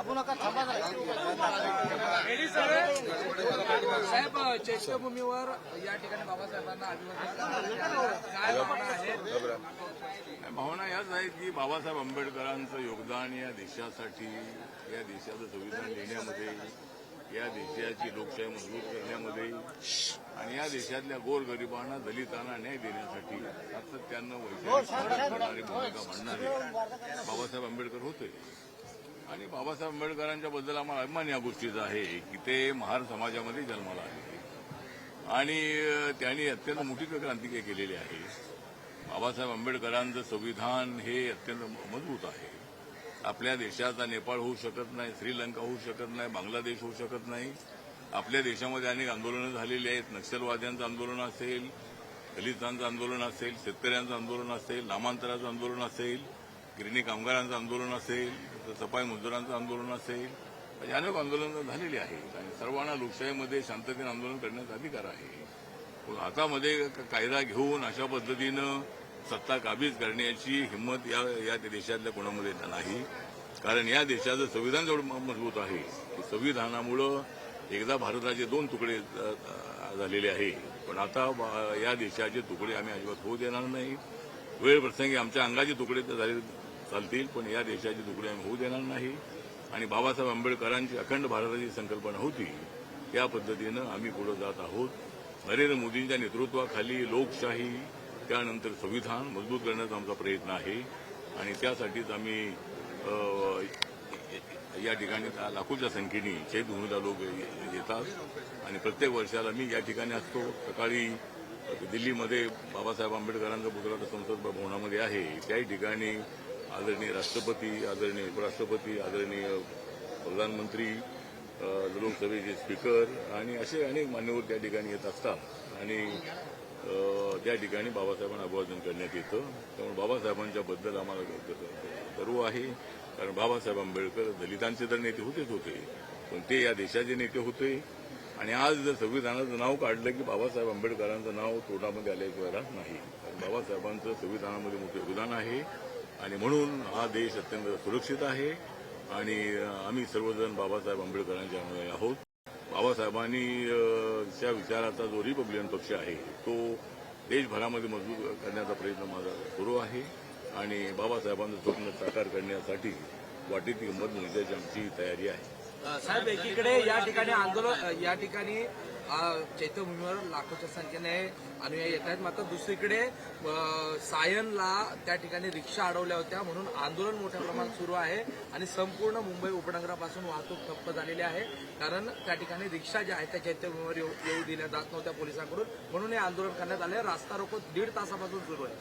दाबू नका थांबा. साहेब चैत्यभूमीवर या ठिकाणी बाबासाहेबांना अभिवादन काय भावना याच आहेत की बाबासाहेब आंबेडकरांचं योगदान या देशासाठी या देशाचं संविधान लिहिण्यामध्ये या देशाची लोकशाही मजबूत करण्यामध्ये आणि या देशातल्या गोरगरिबांना दलितांना न्याय देण्यासाठी सातत्यानं वैचारिक करणारी भूमिका मांडणारे बाबासाहेब आंबेडकर होते आणि बाबासाहेब आंबेडकरांच्या बद्दल आम्हाला अभिमान या गोष्टीचा आहे की ते महार समाजामध्ये जन्माला आले. आणि त्यांनी अत्यंत मोठी क्रांती केलेली आहे. बाबासाहेब आंबेडकरांचं संविधान हे अत्यंत मजबूत आहे. आपल्या देशाचा नेपाळ होऊ शकत नाही श्रीलंका होऊ शकत नाही बांगलादेश होऊ शकत नाही. आपल्या देशामध्ये अनेक आंदोलनं झालेली आहेत. नक्षलवाद्यांचं आंदोलन असेल दलितांचं आंदोलन असेल शेतकऱ्यांचं आंदोलन असेल नामांतराचं आंदोलन असेल गिरणी कामगारांचं आंदोलन असेल सफाई मजुरांचं आंदोलन असेल म्हणजे अनेक आंदोलनं झालेली आहेत. आणि सर्वांना लोकशाहीमध्ये शांततेने आंदोलन करण्याचा अधिकार आहे. पण हातामध्ये कायदा घेऊन अशा पद्धतीनं सत्ता काबीज करण्याची हिंमत या या देशातल्या कोणामध्ये नाही. कारण या देशाचं संविधान जेवढं म- मजबूत आहे संविधानामुळं एकदा भारताचे दोन तुकडे झालेले आहे पण आता बा- या देशाचे तुकडे आम्ही अजिबात होऊ देणार नाही. वेळ प्रसंगी आमच्या अंगाचे तुकडे तर झाले चालतील पण या देशाचे तुकडे आम्ही होऊ देणार नाही. आणि बाबासाहेब आंबेडकरांची अखंड भारताची संकल्पना होती त्या पद्धतीनं आम्ही पुढे जात आहोत. नरेंद्र मोदींच्या नेतृत्वाखाली लोकशाही त्यानंतर संविधान मजबूत करण्याचा आमचा प्रयत्न आहे. आणि त्यासाठीच आम्ही या ठिकाणी लाखोच्या संख्येने शेतभूमीला लोक येतात. आणि प्रत्येक वर्षाला मी या ठिकाणी असतो. सकाळी दिल्लीमध्ये बाबासाहेब आंबेडकरांचा पुतळा संसद भवनामध्ये आहे. त्याही ठिकाणी आदरणीय राष्ट्रपती आदरणीय उपराष्ट्रपती आदरणीय प्रधानमंत्री लोकसभेचे स्पीकर आणि असे अनेक मान्यवर त्या ठिकाणी येत असतात. आणि त्या ठिकाणी बाबासाहेबांना अभिवादन करण्यात येतं. त्यामुळे बाबासाहेबांच्या बद्दल आम्हाला गर्व आहे. कारण बाबासाहेब आंबेडकर दलितांचे तर नेते होतेच होते. पण ते या देशाचे नेते होते. आणि आज जर संविधानाचं नाव काढलं की बाबासाहेब आंबेडकरांचं नाव तोंडामध्ये आल्याशिवाय राहत नाही. कारण बाबासाहेबांचं संविधानामध्ये मोठं योगदान आहे. आणि म्हणून हा देश अत्यंत सुरक्षित आहे. आणि आम्ही सर्वजण बाबासाहेब आंबेडकरांच्या अनुयायी आहोत. बाबासाहेबांनी च्या विचाराचा जो रिपब्लिकन पक्ष आहे तो देशभरामध्ये मजबूत करण्याचा प्रयत्न माझा सुरू आहे. आणि बाबासाहेबांचं स्वप्न साकार करण्यासाठी वाटेत मत मिळण्याची आमची तयारी आहे. साहेब एकीकडे या ठिकाणी आंदोलन या ठिकाणी चैत्यभूमीवर लाखोच्या संख्येने अनुयायी येत आहेत. मात्र दुसरीकडे सायनला त्या ठिकाणी रिक्षा अडवल्या होत्या म्हणून आंदोलन मोठ्या प्रमाणात सुरू आहे आणि संपूर्ण मुंबई उपनगरापासून वाहतूक ठप्प झालेली आहे. कारण त्या ठिकाणी रिक्षा ज्या आहेत त्या चैत्यभूमीवर येऊ दिल्या जात नव्हत्या पोलिसांकडून. म्हणून हे आंदोलन करण्यात आले रास्ता रोको दीड तासापासून सुरू आहे.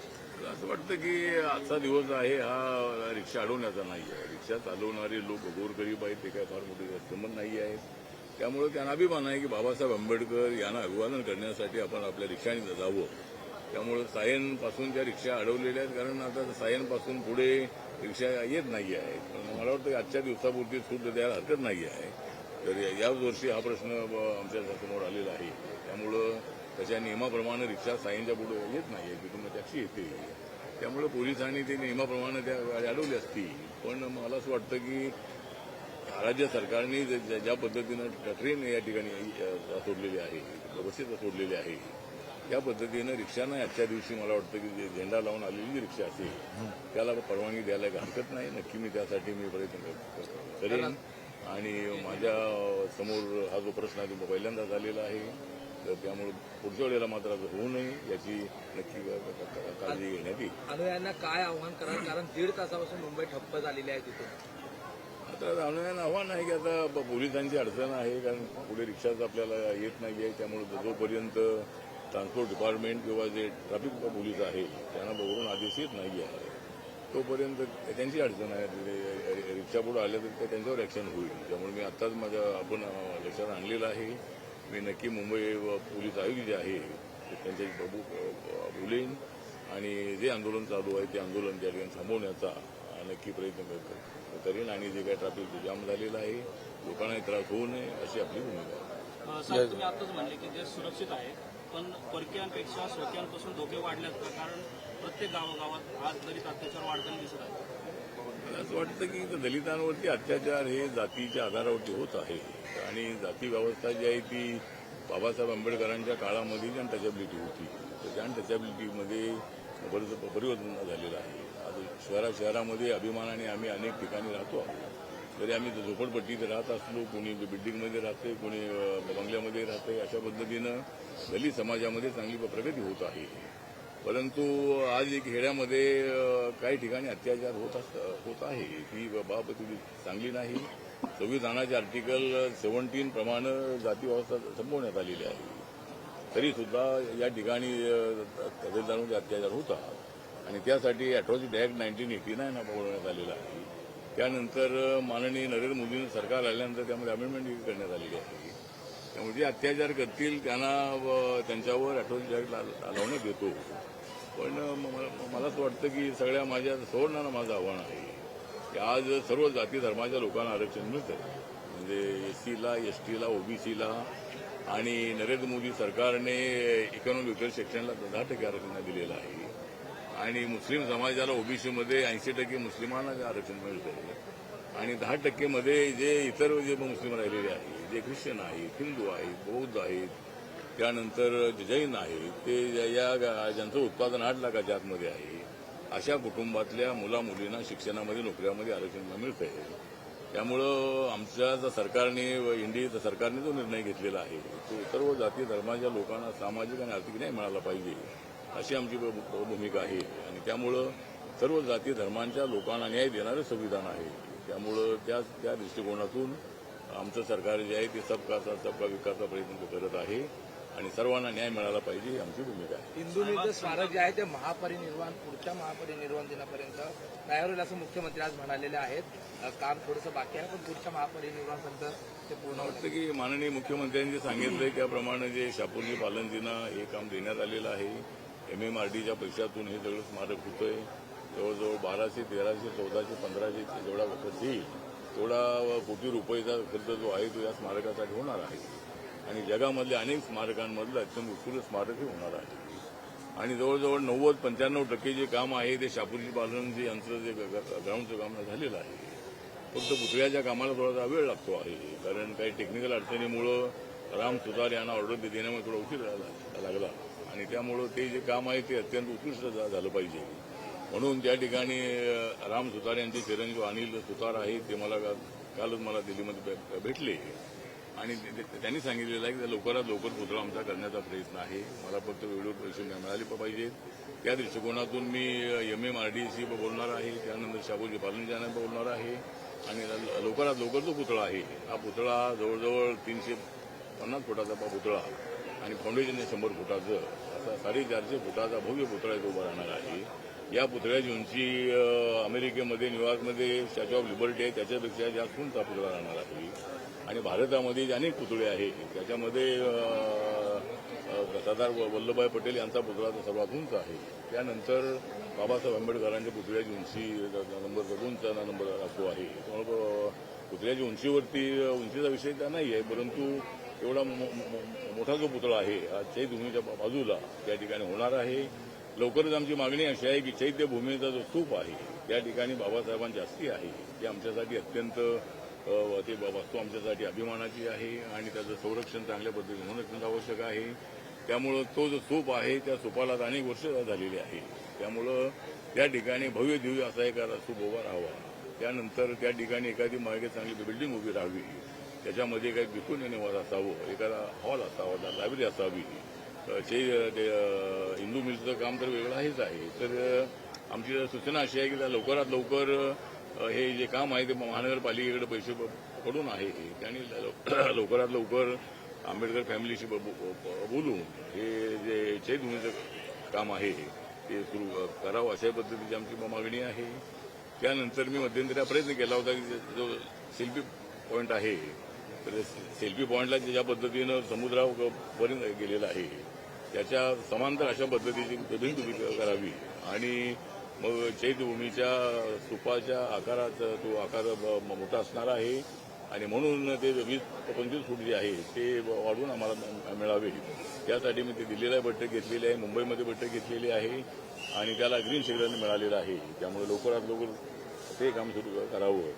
असं वाटतं की आजचा दिवस आहे हा रिक्षा अडवण्याचा नाही आहे रिक्षा चालवणारे लोक गोरगरीब आहेत ते काय फार मोठी किंमत नाही आहेत त्यामुळे त्यांना अभिमान आहे की बाबासाहेब आंबेडकर यांना अभिवादन करण्यासाठी आपण आपल्या रिक्षाने जावं. त्यामुळे सायनपासून त्या रिक्षा अडवलेल्या आहेत कारण आता सायनपासून पुढे रिक्षा येत नाही आहेत पण मला वाटतं आजच्या दिवसापुरती सूट द्यायला हरकत नाही आहे. तर या- याच वर्षी हा प्रश्न आमच्यासमोर आलेला आहे. त्यामुळं त्याच्या नियमाप्रमाणे रिक्षा सायनच्या पुढे येत नाही आहे तिथून टॅक्सी येते. त्यामुळे पोलिसांनी ते नियमाप्रमाणे त्या अडवली असती पण मला असं वाटतं की राज्य सरकारने ज्या- पद्धतीनं ट्रेन या ठिकाणी सोडलेली आहे व्यवस्थित सोडलेली आहे त्या पद्धतीनं रिक्षांना आजच्या दिवशी मला वाटतं की जे झेंडा लावून आलेली जी रिक्षा असेल त्याला परवानगी द्यायला हरकत नाही. नक्की मी त्यासाठी मी प्रयत्न कर- कर- करेन आणि माझ्यासमोर हा जो प्रश्न आहे तो पहिल्यांदा झालेला आहे. तर त्यामुळे पुढच्या वेळेला मात्र असं होऊ नये याची नक्की काळजी घेण्यात येईल. अनुयायांना काय आव्हान कराल? कारण दीड तासापासून मुंबई ठप्प झालेली आहे तिथून. आता जाणवण्यानं आव्हान आहे की आता पोलिसांची अडचण आहे कारण पुढे रिक्षाच आपल्याला येत नाही आहे त्यामुळे जोपर्यंत ट्रान्सपोर्ट डिपार्टमेंट किंवा जे ट्रॅफिक पोलीस आहे त्यांना बघून आदेश येत नाही आहे तोपर्यंत त्यांची अडचण आहे. रिक्षा पुढे आल्या तर त्यांच्यावर ॲक्शन होईल. त्यामुळे मी आत्ताच माझ्या आपण लक्षात आणलेलं आहे. मी नक्की मुंबई व पोलीस आयुक्त जे आहे ते त्यांच्याशी प्रभू बोलेन. आणि जे आंदोलन चालू आहे ते आंदोलन त्या ठिकाणी थांबवण्याचा नक्की प्रयत्न करतो. करेन आणि जे काही ट्रॅफिक जाम झालेलं आहे लोकांनाही त्रास होऊ नये अशी आपली भूमिका आहे. अ, साहेब तुम्ही आताच म्हणले की सुरक्षित आहे पण परकीयांपेक्षा स्वकीयांपासून धोके वाढल्यात का? कारण प्रत्येक गावागावात आज दलित अत्याचार वाढताना दिसत आहे मला असं वाटतं की दलितांवरती अत्याचार हे जातीच्या आधारावरती होत आहे. आणि जाती व्यवस्था जी आहे ती बाबासाहेब आंबेडकरांच्या काळामध्ये जी टचॅबिलिटी होती. तर त्या टचॅबिलिटीमध्ये बरंच परिवर्तन झालेलं आहे. शहरा शहरामध्ये अभिमानाने आम्ही अनेक ठिकाणी राहतो. तरी आम्ही झोपडपट्टीत राहत असलो कोणी बिल्डिंगमध्ये राहते कोणी बंगल्यामध्ये राहते अशा पद्धतीनं दलित समाजामध्ये चांगली प्रगती होत आहे. परंतु आज एक खेड्यामध्ये काही ठिकाणी अत्याचार होत अस- होत आहे. ही बाब थोडी चांगली नाही. संविधानाचे आर्टिकल सेव्हन्टीन प्रमाणे जातीव्यवस्था संपवण्यात आलेली आहे. तरी सुद्धा या ठिकाणी अ, दलितांमध्ये अत्याचार होतात आणि त्यासाठी atrocity act nineteen eighty nine बोलवण्यात आलेला आहे. त्यानंतर माननीय नरेंद्र मोदींनी सरकार आल्यानंतर त्यामध्ये अमेंडमेंट करण्यात आलेली आहे. त्यामुळे जे अत्याचार करतील त्यांना त्यांच्यावर अट्रॉसिटी ऍक्ट लावण्यात येतो पण मला असं वाटतं की सगळ्या माझ्या सवर्णांना माझं आव्हान आहे की आज सर्व जाती धर्माच्या लोकांना आरक्षण मिळतं म्हणजे एस सीला एस टीला ओबीसीला आणि नरेंद्र मोदी सरकारने इकॉनॉमिक सेक्शनला दहा टक्के आरक्षण दिलेलं आहे. आणि मुस्लिम समाजाला ओबीसीमध्ये ऐंशी टक्के मुस्लिमांना जे आरक्षण मिळतं आणि दहा टक्केमध्ये जे इतर जे मुस्लिम राहिलेले आहेत जे ख्रिश्चन आहेत हिंदू आहेत बौद्ध आहेत त्यानंतर जैन आहेत ते या- या ज्यांचं उत्पादन आठ लाखाच्या आतमध्ये आहे अशा कुटुंबातल्या मुला मुलींना शिक्षणामध्ये नोकऱ्यामध्ये आरक्षण मिळतंय त्यामुळं आमच्या जर सरकारने व इंडिया सरकारने जो निर्णय घेतलेला आहे तो सर्व जाती धर्माच्या लोकांना सामाजिक आणि आर्थिक न्याय मिळाला पाहिजे. अशी आमची भूमिका आहे. आणि त्यामुळं सर्व जाती धर्मांच्या लोकांना न्याय देणारं संविधान आहे. त्यामुळं त्या त्या दृष्टिकोनातून आमचं सरकार जे आहे ते सबका साथ सबका विकासचा प्रयत्न करत आहे. आणि सर्वांना न्याय मिळाला पाहिजे ही आमची भूमिका आहे. हिंदूंचं स्मारक जे आहे ते महापरिनिर्वाण पुढच्या महापरिनिर्वाण दिनापर्यंत तयार होईल असं मुख्यमंत्री आज म्हणालेले आहेत. काम थोडंसं बाकी आहे पण पुढच्या महापरिनिर्वाणापर्यंत ते पूर्ण वाटतं की माननीय मुख्यमंत्र्यांनी जे सांगितलंय त्याप्रमाणे जे शापूरजी पालनजींना हे काम देण्यात आलेलं आहे एम एम आर डीच्या पैशातून हे सगळं स्मारक होतंय. जवळजवळ बाराशे तेराशे चौदाशे पंधराशे जेवढा खर्च येईल तेवढा कोटी रुपयेचा खर्च जो आहे तो या स्मारकासाठी होणार आहे. आणि जगामधल्या अनेक स्मारकांमधलं अत्यंत उत्कृष्ट स्मारकही होणार आहे. आणि जवळजवळ नव्वद पंच्याण्णव टक्के जे काम आहे ते शापूरजी पालनजी यांचं जे ग्राउंडचं काम झालेलं आहे. फक्त पुतळ्याच्या कामाला थोडासा वेळ लागतो आहे. कारण काही टेक्निकल अडचणीमुळं राम सुतार यांना ऑर्डर देण्यामध्ये थोडा उशीर झाला- लागला. आणि त्यामुळं ते जे काम आहे ते अत्यंत उत्कृष्ट झा- झालं पाहिजे. म्हणून त्या ठिकाणी राम सुतार यांचे चिरंजीव अनिल सुतार आहेत ते मला कालच मला दिल्लीमध्ये भेटले. आणि ते- त्यांनी सांगितलेलं आहे की लवकरात लवकर पुतळा आमचा करण्याचा प्रयत्न आहे. मला फक्त वेळेवर पैसे मिळाले पाहिजेत त्या दृष्टिकोनातून मी M M R D C बोलणार आहे. त्यानंतर शाबूजी पालनजाना बोलणार आहे. आणि लवकरात लवकर जो पुतळा आहे. हा पुतळा जवळजवळ तीनशे पन्नास फुटाचा पा- पुतळा. आणि फाउंडेशनने शंभर फुटाचं असा साडेचारशे फुटाचा भव्य पुतळा इथं उभा राहणार आहे. या पुतळ्याची उंची अमेरिकेमध्ये न्यूयॉर्कमध्ये स्टॅच्यू ऑफ लिबर्टी आहे त्याच्यापेक्षा जास्त उंचा हा पुतळा राहणार आहे. आणि भारतामध्ये जे अनेक पुतळे आहेत त्याच्यामध्ये सरदार व- वल्लभभाई पटेल यांचा पुतळा तर सर्वात उंच आहे. त्यानंतर बाबासाहेब आंबेडकरांच्या पुतळ्याची उंची नंबर उंचा नंबर असतो आहे. त्यामुळे पुतळ्याच्या उंचीवरती उंचीचा विषय त्या नाही आहे परंतु एवढा मो- मोठा जो पुतळा आहे चैत चैत्यभूमीच्या बा- बाजूला त्या ठिकाणी होणार आहे. लवकरच आमची मागणी अशी आहे की चैत्यभूमीचा जो स्तूप आहे त्या ठिकाणी बाबासाहेबांची अस्थी आहे. ती आमच्यासाठी अत्यंत ते वस्तू आमच्यासाठी अभिमानाची आहे आणि त्याचं संरक्षण चांगल्या पद्धतीने होणं अत्यंत आवश्यक आहे. त्यामुळं तो जो स्तूप आहे त्या स्तूपाला अनेक वर्ष झालेली आहे. त्यामुळं त्या ठिकाणी भव्य दिव्य असा एक स्तूप उभा राहावा. त्यानंतर त्या ठिकाणी एखादी मागे चांगली बिल्डिंग उभी राहावी. त्याच्यामध्ये काही विकून निवास असावं. एखादा हॉल असावा लायब्ररी असावी. अ, ते ते, हिंदू मिलचं काम तर वेगळं आहेच आहे. तर आमची सूचना अशी आहे की त्या लवकरात लवकर हे जे काम आहे ते महानगरपालिकेकडे पैसे पडून आहे त्यांनी लवकरात लवकर आंबेडकर फॅमिलीशी ब- बोलून हे जे चैतभूमीचं काम आहे ते सुरू करावं अशा पद्धतीची आमची मागणी आहे. त्यानंतर मी मध्यंतरी प्रयत्न केला होता की जो सेल्फी पॉईंट आहे म्हणजे सेल्फी पॉईंटला ज्या पद्धतीनं समुद्रापर्यंत गेलेला आहे त्याच्या समांतर अशा पद्धतीची भिंत उभी करावी? आणि मग चैतभूमीच्या स्तूपाच्या आकारात तो आकार ब- मोठा असणार आहे आणि म्हणून ते वीस पंचवीस फूट जे आहे ते वाढवून आम्हाला मिळावे. त्यासाठी मी ते दिल्लीला बैठक घेतलेली आहे मुंबईमध्ये बैठक घेतलेली आहे आणि त्याला ग्रीन सिग्नल मिळालेलं आहे. त्यामुळे लवकरात लवकर ते काम सुरू करावं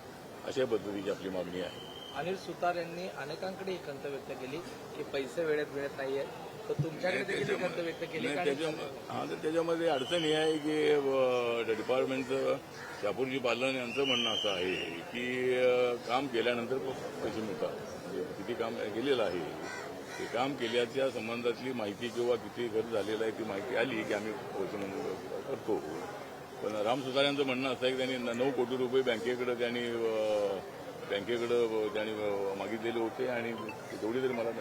अशा पद्धतीची आपली मागणी आहे. अनिल सुतार यांनी अनेकांकडे ही खंत व्यक्त केली की पैसे वेळेत मिळत नाहीये. तर तुमच्याकडे देखील ही खंत व्यक्त केली नाही? त्याच्या- हा तर त्याच्यामध्ये अडचण ही आहे की अ, डिपार्टमेंटचं शापूरजी पालन यांचं म्हणणं असं आहे की अ, काम केल्यानंतर पैसे मिळतात. म्हणजे किती काम केलेलं आहे. ते काम केल्याच्या संबंधातली माहिती किंवा किती खर्च झालेला आहे ती माहिती आली की आम्ही पैसे मंजूर करतो. पण राम सुतार यांचं म्हणणं असं आहे की त्यांनी न- नऊ कोटी रुपये बँकेकडे त्यांनी अ, बँकेकडं त्यांनी मागितलेले होते आणि तेवढी तरी मला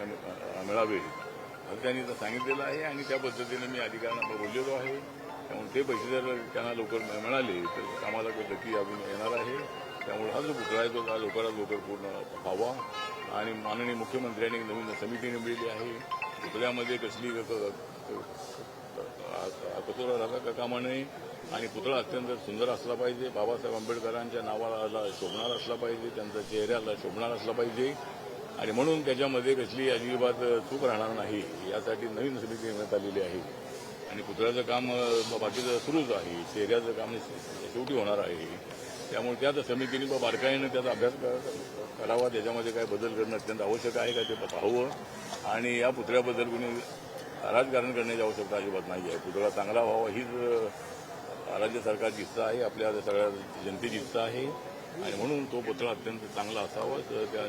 मिळावे असं त्यांनी तर सांगितलेलं आहे आणि त्या पद्धतीने मी अधिकाऱ्यांना बोललेलो आहे त्यामुळे ते पैसे जर त्यांना लवकर मिळाले तर आम्हाला गती अजून येणार आहे त्यामुळे हा जो पुतळा आहे तो लवकरात लवकर पूर्ण व्हावा आणि माननीय मुख्यमंत्र्यांनी नवीन समिती नेमलेली आहे पुतळ्यामध्ये कसली कसं कचोरा राहता का कामा नये आणि पुतळा अत्यंत सुंदर असला पाहिजे. बाबासाहेब आंबेडकरांच्या नावाला शोभणार असला पाहिजे. त्यांचा चेहऱ्याला शोभणार असला पाहिजे. आणि म्हणून त्याच्यामध्ये कसली अजिबात चूक राहणार नाही. यासाठी नवीन समिती नेमण्यात आलेली आहे. आणि पुतळ्याचं काम बाकीचं सुरूच आहे. चेहऱ्याचं काम शेवटी होणार आहे. त्यामुळे त्या समितीने बा बारकाईनं त्याचा अभ्यास करावा. त्याच्यामध्ये काय बदल करणं अत्यंत आवश्यक आहे का ते पाहावं. आणि या पुतळ्याबद्दल कुणी राजकारण करण्याची आवश्यकता अजिबात नाही आहे. पुतळा चांगला व्हावा हीच राज्य सरकारची इच्छा आहे आपल्या सगळ्या जनतेची इच्छा आहे आणि म्हणून तो पुतळा अत्यंत चांगला असावा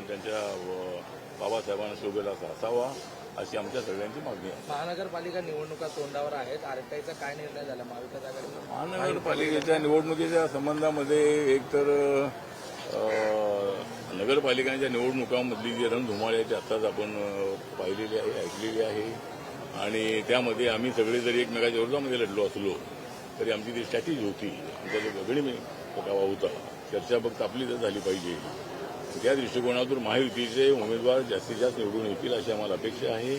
त्यांच्या बाबासाहेबांना शोभेला असा असावा अशी आमच्या सगळ्यांची मागणी आहे. महानगरपालिका निवडणुका तोंडावर आहेत. आरटीआयचा काय निर्णय झाला? महाविकास आघाडीचा? महानगरपालिकेच्या निवडणुकीच्या संबंधामध्ये एकतर नगरपालिकांच्या निवडणुकांमधली जी रणधुमाळी आहे ती आत्ताच आपण पाहिलेली आहे ऐकलेली आहे. आणि त्यामध्ये आम्ही सगळे जरी एकमेकाच्या विरोधामध्ये लढलो असलो तरी आमची ती स्ट्रॅटेजी होती. आमचा जो गगडी गावा होता चर्चा फक्त आपली तर झाली पाहिजे. त्या दृष्टिकोनातून महायुतीचे उमेदवार जास्तीत जास्त निवडून येतील अशी आम्हाला अपेक्षा आहे.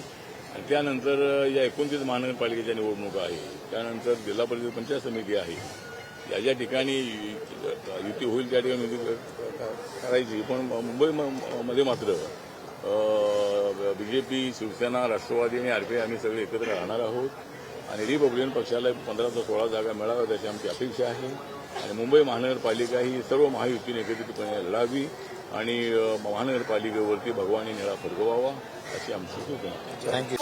आणि त्यानंतर या एकोणतीस महानगरपालिकेच्या निवडणुका आहे त्यानंतर जिल्हा परिषद पंचायत समिती आहे. ज्या ज्या ठिकाणी युती होईल त्या ठिकाणी युती करायची. पण मुंबईमध्ये मात्र बीजेपी शिवसेना राष्ट्रवादी आणि आरपीआय आम्ही सगळे एकत्र राहणार आहोत. आणि रिपब्लिकन पक्षाला पंधरा ते सोळा जागा मिळाव्यात अशी आमची अपेक्षा आहे. आणि मुंबई महानगरपालिका ही सर्व महायुतीने एकत्रितपणे लढावी आणि महानगरपालिकेवरती भगवानी निळा फडकवावा अशी आमची सूचना थँक्यू